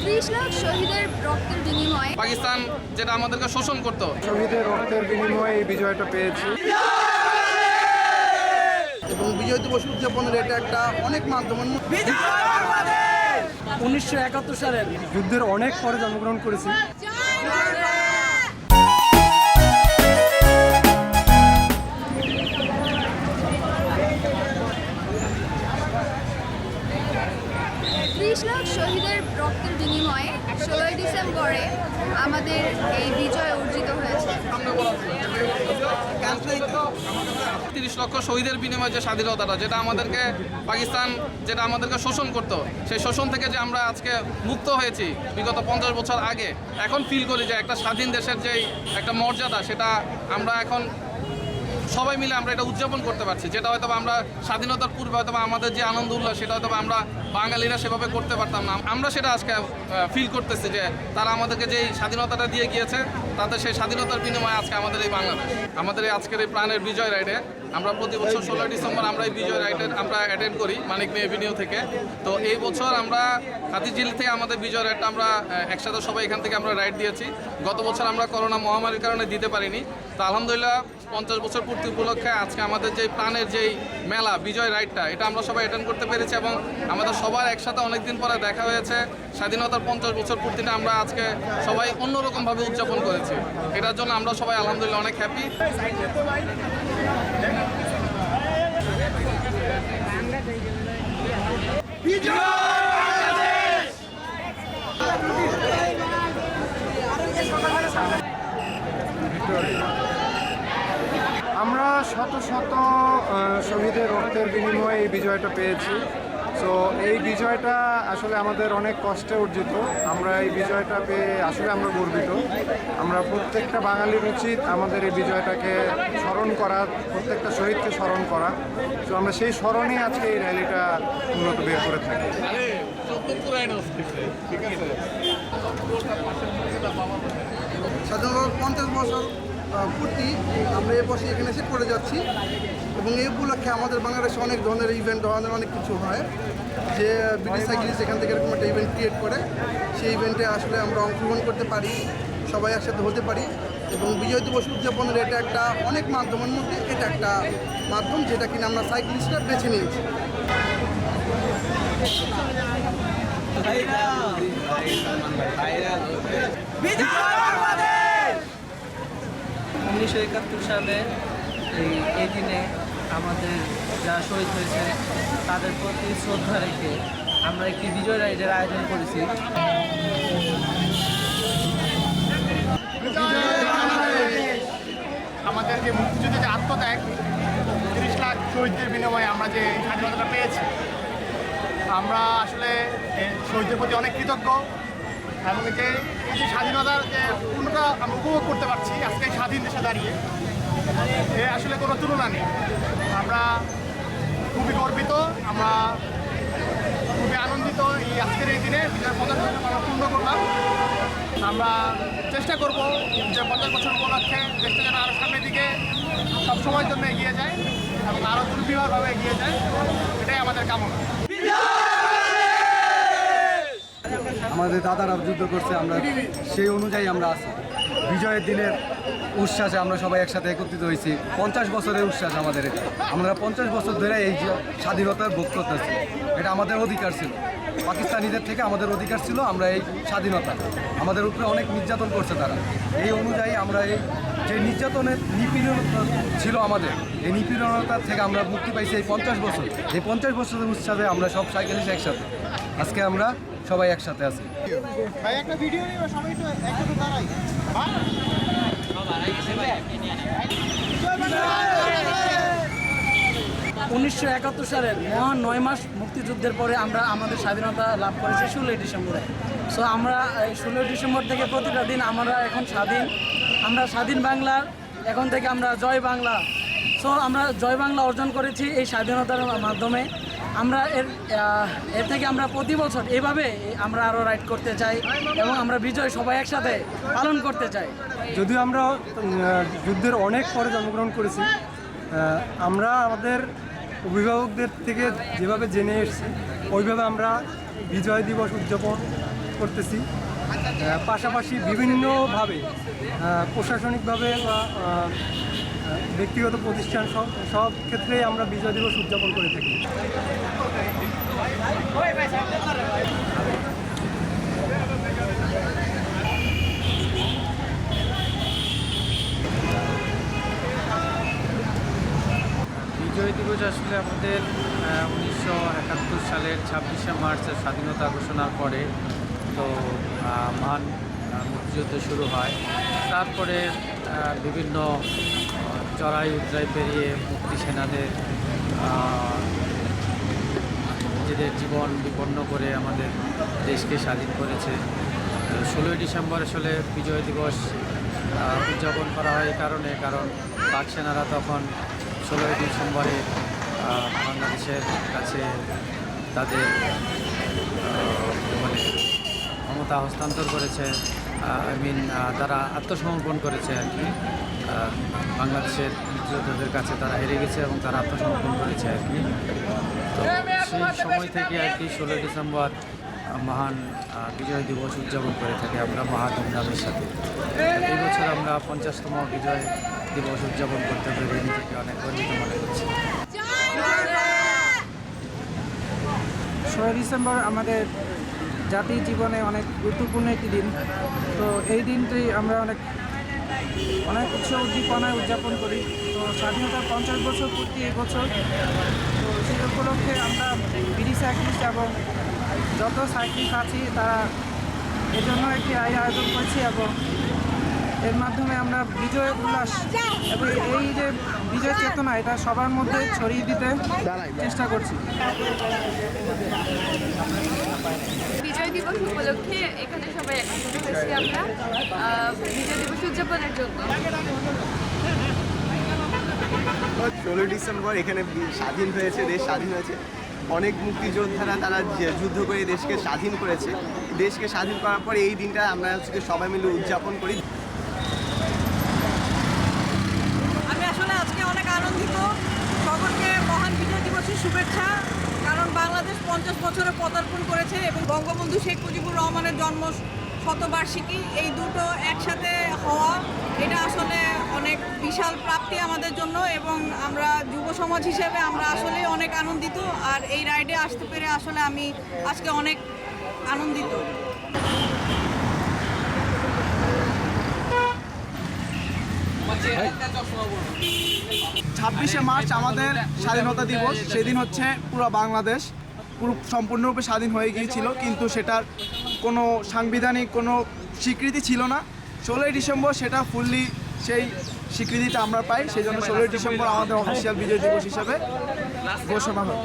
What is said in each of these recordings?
ত্রিশ লাখ শহীদের রক্তের বিনিময়ে। পাকিস্তান যেটা আমাদেরকে শোষণ করতো। শহীদের রক্তের বিনিময়ে এই বিজয়টা পেয়েছি। এবং বিজয় দিবস উদযাপনের এটা একটা অনেক মাধ্যম মধ্যে উনিশশো একাত্তর সালের যুদ্ধের অনেক পরে জন্মগ্রহণ করেছি। ষোলোই ডিসেম্বরে আমাদের এই বিজয় অর্জিত হয়েছে। তিরিশ লক্ষ শহীদের বিনিময়ে যে স্বাধীনতাটা, যেটা আমাদেরকে পাকিস্তান, যেটা আমাদেরকে শোষণ করতো, সেই শোষণ থেকে যে আমরা আজকে মুক্ত হয়েছি বিগত পঞ্চাশ বছর আগে, এখন ফিল করি যে একটা স্বাধীন দেশের যেই একটা মর্যাদা, সেটা আমরা এখন সবাই মিলে আমরা এটা উদযাপন করতে পারছি। যেটা হয়তো আমরা স্বাধীনতার পূর্বে হয়তো আমাদের যে আনন্দ, উল্লাস, সেটা হয়তো আমরা বাঙালিরা সেভাবে করতে পারতাম না। আমরা সেটা আজকে ফিল করতেছি যে তারা আমাদেরকে যেই স্বাধীনতাটা দিয়ে গিয়েছে তাদের সেই স্বাধীনতার বিনিময়ে আজকে আমাদের এই বাংলাদেশ। আমাদের এই আজকের এই প্রাণের বিজয় রাইডে আমরা প্রতি বছর ষোলো ডিসেম্বর আমরা এই বিজয় রাইডের আমরা অ্যাটেন্ড করি মানিক মে এভিনিউ থেকে। তো এই বছর আমরা হাতিঝিল থেকে আমাদের বিজয় রাইডটা আমরা একসাথে সবাই এখান থেকে আমরা রাইড দিয়েছি। গত বছর আমরা করোনা মহামারীর কারণে দিতে পারিনি। তো আলহামদুলিল্লাহ পঞ্চাশ বছর পূর্তি উপলক্ষে আজকে আমাদের যে প্রাণের যেই মেলা, বিজয় রাইডটা এটা আমরা সবাই অ্যাটেন্ড করতে পেরেছি এবং আমাদের সবার একসাথে অনেকদিন পরে দেখা হয়েছে। স্বাধীনতার পঞ্চাশ বছর পূর্তিটা আমরা আজকে সবাই অন্যরকমভাবে উদযাপন করেছি। এটার জন্য আমরা সবাই আলহামদুলিল্লাহ অনেক হ্যাপি আমরা শত শত শহীদের রক্তের বিনিময়ে এই বিজয়টা পেয়েছি। তো এই বিজয়টা আসলে আমাদের অনেক কষ্টে অর্জিত। আমরা এই বিজয়টা পেয়ে আসলে আমরা গর্বিত। আমরা প্রত্যেকটা বাঙালির উচিত আমাদের এই বিজয়টাকে স্মরণ করা, প্রত্যেকটা শহীদকে স্মরণ করা। তো আমরা সেই স্মরণে আজকে এই র্যালিটা উন্নত বের করে থাকি। স্বাধীনতার পঞ্চাশ বছর পূর্তি আমরা এ বছর এখানে এসে করে যাচ্ছি। এবং এই উপলক্ষে আমাদের বাংলাদেশে অনেক ধরনের ইভেন্ট ধরনের অনেক কিছু হয়। যে ব্রিটিশ সাইকেলিস্ট এখান থেকে এরকম একটা ইভেন্ট ক্রিয়েট করে সেই ইভেন্টে আসলে আমরা অংশগ্রহণ করতে পারি সবাই একসাথে হতে পারি। এবং বিজয় দিবস উদযাপনের এটা একটা অনেক মাধ্যমের মধ্যে এটা একটা মাধ্যম যেটা কিনা আমরা সাইক্লিস্টরা বেছে নিয়েছি। উনিশশো একাত্তর সালে এই দিনে আমাদের যারা শহীদ হয়েছে, তাদের প্রতি শ্রদ্ধা রেখে আমরা একটি বিজয় রাইডের আয়োজন করেছি। আমাদের যে মুক্তিযুদ্ধের যে আত্মত্যাগ, তিরিশ লাখ শহীদদের বিনিময়ে আমরা যে স্বাধীনতাটা পেয়েছি। আমরা আসলে শহীদদের প্রতি অনেক কৃতজ্ঞ। এবং যে এই যে স্বাধীনতার যে পূর্ণতা আমরা উপভোগ করতে পারছি আজকে স্বাধীন দেশে দাঁড়িয়ে, এ আসলে কোনো তুলনা নেই। আমরা খুবই গর্বিত, আমরা খুবই আনন্দিত এই আজকের এই দিনে বিজয় পঞ্চাশ বছর আমরা পূর্ণ করলাম। আমরা চেষ্টা করব যে পঞ্চাশ বছর উপলক্ষে দেশটা যেন আরও সামনের দিকে সবসময়ের জন্য এগিয়ে যায় এবং আরও দুর্বিভাবে এগিয়ে যায়। এটাই আমাদের কামনা। আমাদের দাদারা যুদ্ধ করছে, আমরা সেই অনুযায়ী আমরা আছি। বিজয়ের দিনের উচ্ছ্বাসে আমরা সবাই একসাথে একত্রিত হয়েছি। পঞ্চাশ বছরের উচ্ছ্বাস আমাদের এটা। আমরা পঞ্চাশ বছর ধরে এই স্বাধীনতার ভোগ করতেছি। এটা আমাদের অধিকার ছিল। পাকিস্তানিদের থেকে আমাদের অধিকার ছিল আমরা এই স্বাধীনতা। আমাদের উপরে অনেক নির্যাতন করছে তারা। এই অনুযায়ী আমরা এই যে নির্যাতনের নিপীড়নতা ছিল আমাদের, এই নিপীড়নতার থেকে আমরা মুক্তি পাইছি এই পঞ্চাশ বছর। এই পঞ্চাশ বছরের উৎসাহে আমরা সব সাইকেলিস্ট একসাথে। আজকে আমরা সবাই একসাথে আছি। উনিশশো একাত্তর সালের মহান নয় মাস মুক্তিযুদ্ধের পরে আমরা আমাদের স্বাধীনতা লাভ করেছি ষোলোই ডিসেম্বরে। সো আমরা এই ষোলোই ডিসেম্বর থেকে প্রতিটা দিন আমরা এখন স্বাধীন। আমরা স্বাধীন বাংলার এখন থেকে আমরা জয় বাংলা। সো আমরা জয় বাংলা অর্জন করেছি এই স্বাধীনতার মাধ্যমে। আমরা এর এর থেকে আমরা প্রতি বছর এভাবে আমরা আরও রাইড করতে চাই এবং আমরা বিজয় সবাই একসাথে পালন করতে চাই। যদিও আমরা যুদ্ধের অনেক পরে জন্মগ্রহণ করেছি আমরা আমাদের অভিভাবকদের থেকে যেভাবে জেনে এসেছি, ওইভাবে আমরা বিজয় দিবস উদযাপন করতেছি। পাশাপাশি বিভিন্নভাবে প্রশাসনিকভাবে বা ব্যক্তিগত প্রতিষ্ঠান, সব সব ক্ষেত্রেই আমরা বিজয় দিবস উদযাপন করে থাকি। বিজয় দিবস আসলে আমাদের উনিশশো একাত্তর সালের ছাব্বিশে মার্চের স্বাধীনতা ঘোষণার পরে তো মহান মুক্তিযুদ্ধ শুরু হয়। তারপরে বিভিন্ন চড়াই উতরাই পেরিয়ে মুক্তি সেনাদের নিজেদের জীবন বিপন্ন করে আমাদের দেশকে স্বাধীন করেছে। ষোলোই ডিসেম্বর আসলে বিজয় দিবস উদযাপন করা হয় এই কারণে, কারণ পাক সেনারা তখন ষোলোই ডিসেম্বরে বাংলাদেশের কাছে তাদের মানে ক্ষমতা হস্তান্তর করেছে। আই মিন তারা আত্মসমর্পণ করেছে আর কি। বাংলাদেশের মুক্তিযোদ্ধাদের কাছে তারা হেরে গেছে এবং তারা আত্মসমর্পণ করেছে আর কি। তো সেই সময় থেকে আর কি ষোলোই ডিসেম্বর মহান বিজয় দিবস উদযাপন করে থাকি আমরা মহা ধুমধামের সাথে। এই বছর আমরা পঞ্চাশতম বিজয় দিবস উদযাপন করতে পেরে নিজেকে অনেক গর্বিত মনে করছি। ষোলোই ডিসেম্বর আমাদের জাতির জীবনে অনেক গুরুত্বপূর্ণ একটি দিন। তো এই দিনটি আমরা অনেক অনেক উৎসব উদ্দীপনায় উদযাপন করি। তো স্বাধীনতার পঞ্চাশ বছর পূর্তি এই বছর। তো সেই উপলক্ষে আমরা বিডি সাইক্লিস্ট এবং যত সাইক্লিস্ট আছি তারা এজন্য একটি আয় আয়োজন করেছি এবং এর মাধ্যমে আমরা বিজয় উল্লাস এবং এই যে বিজয় চেতনা এটা সবার মধ্যে ছড়িয়ে দিতে চেষ্টা করছি। বিজয় দিবস উপলক্ষে এখানে সবাই একত্রিত হয়েছি আমরা বিজয় দিবস উদযাপনের জন্য। ষোলোই ডিসেম্বর এখানে স্বাধীন হয়েছে দেশ স্বাধীন হয়েছে। অনেক মুক্তিযোদ্ধারা তারা যুদ্ধ করে দেশকে স্বাধীন করেছে। দেশকে স্বাধীন করার পরে এই দিনটা আমরা হচ্ছে সবাই মিলে উদযাপন করি। আমি আসলে আজকে অনেক আনন্দিত। সকলকে মহান বিজয় দিবসের শুভেচ্ছা। বাংলাদেশ পঞ্চাশ বছরে পদার্পণ করেছে এবং বঙ্গবন্ধু শেখ মুজিবুর রহমানের জন্ম শতবার্ষিকী। এই দুটো একসাথে হওয়া, এটা আসলে অনেক বিশাল প্রাপ্তি আমাদের জন্য এবং আমরা যুব সমাজ হিসেবে আমরা আসলে অনেক আনন্দিত। আর এই রাইডে আসতে পেরে আসলে আমি আজকে অনেক আনন্দিত। ছাব্বিশে মার্চ আমাদের স্বাধীনতা দিবস সেদিন হচ্ছে পুরো বাংলাদেশ পুরো সম্পূর্ণরূপে স্বাধীন হয়ে গিয়েছিল কিন্তু সেটার কোনো সাংবিধানিক কোনো স্বীকৃতি ছিল না ষোলোই ডিসেম্বর সেটা ফুললি সেই স্বীকৃতিটা আমরা পাই সেই জন্য ষোলোই ডিসেম্বর আমাদের অফিসিয়াল বিজয় দিবস হিসাবে ঘোষণা হয়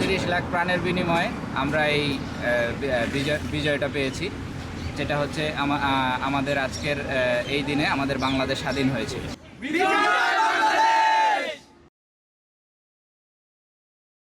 তিরিশ লাখ প্রাণের বিনিময়ে আমরা এই বিজয়, বিজয়টা পেয়েছি। যেটা হচ্ছে আমাদের আজকের এই দিনে আমাদের বাংলাদেশ স্বাধীন হয়েছে।